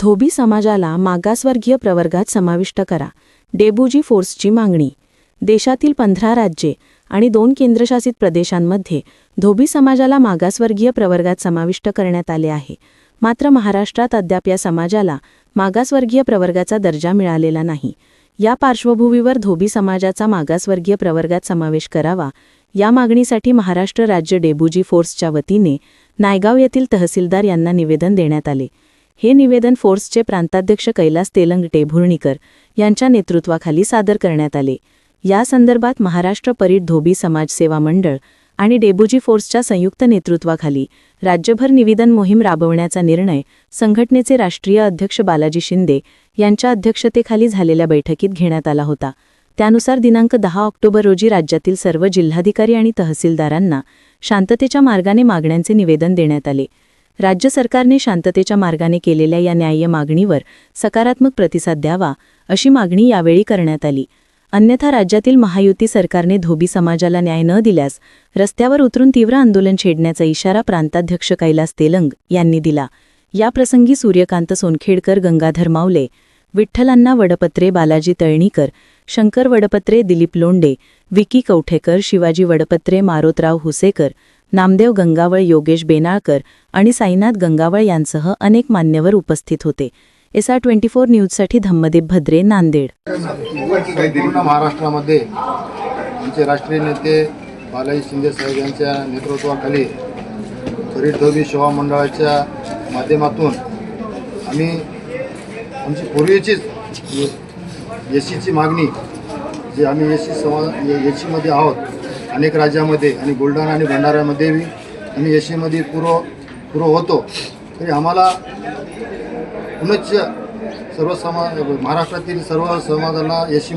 धोबी समाजाला मागासवर्गीय प्रवर्गात समाविष्ट करा. डेबुजी फोर्सची मागणी. देशातील पंधरा राज्ये आणि दोन केंद्रशासित प्रदेशांमध्ये धोबी समाजाला मागासवर्गीय प्रवर्गात समाविष्ट करण्यात आले आहे. मात्र महाराष्ट्रात अद्याप या समाजाला मागासवर्गीय प्रवर्गाचा दर्जा मिळालेला नाही. या पार्श्वभूमीवर धोबी समाजाचा मागासवर्गीय प्रवर्गात समावेश करावा या मागणीसाठी महाराष्ट्र राज्य डेबुजी फोर्सच्या वतीने नायगाव येथील तहसीलदार यांना निवेदन देण्यात आले. हे निवेदन फोर्सचे प्रांताध्यक्ष कैलास तेलंग टेभुर्णीकर यांच्या नेतृत्वाखाली सादर करण्यात आले. या संदर्भात महाराष्ट्र परीट धोबी समाजसेवा मंडळ आणि डेबुजी फोर्सच्या संयुक्त नेतृत्वाखाली राज्यभर निवेदन मोहीम राबवण्याचा निर्णय संघटनेचे राष्ट्रीय अध्यक्ष बालाजी शिंदे यांच्या अध्यक्षतेखाली झालेल्या बैठकीत घेण्यात आला होता. त्यानुसार दिनांक दहा ऑक्टोबर रोजी राज्यातील सर्व जिल्हाधिकारी आणि तहसीलदारांना शांततेच्या मार्गाने मागण्यांचे निवेदन देण्यात आले. राज्य सरकारने शांततेच्या मार्गाने केलेल्या या न्याय्य मागणीवर सकारात्मक प्रतिसाद द्यावा अशी मागणी यावेळी करण्यात आली. अन्यथा राज्यातील महायुती सरकारने धोबी समाजाला न्याय न दिल्यास रस्त्यावर उतरून तीव्र आंदोलन छेडण्याचा इशारा प्रांताध्यक्ष कैलास तेलंग यांनी दिला. याप्रसंगी सूर्यकांत सोनखेडकर गंगाधर मावले विठ्ठलांना वडपत्रे बालाजी तळणीकर शंकर वडपत्रे दिलीप लोंडे विकी कवठेकर शिवाजी वडपत्रे मारोतराव हुसेकर नामदेव गंगावळ योगेश बेनाळकर आणि साईनाथ गंगावळ यांसह अनेक मान्यवर उपस्थित होते. एस आर ट्वेंटी फोर न्यूजसाठी धम्मदेव भद्रे नांदेड. महाराष्ट्रामध्ये आमचे राष्ट्रीय नेते बालाजी शिंदे साहेब यांच्या नेतृत्वाखाली फरीद धोबी सेवा मंडळाच्या माध्यमातून आम्ही आमची पूर्वीचीच म्हणजे एसीची मागणी जी आम्ही एसी सी समा आहोत अनेक राज्यामध्ये आणि बुलढाणा आणि भंडाऱ्यामध्येही आम्ही एस पुरो पूर्व पूर्व होतो. तरी आम्हाला पुनश्च सर्व समाज महाराष्ट्रातील सर्व समाजाला एस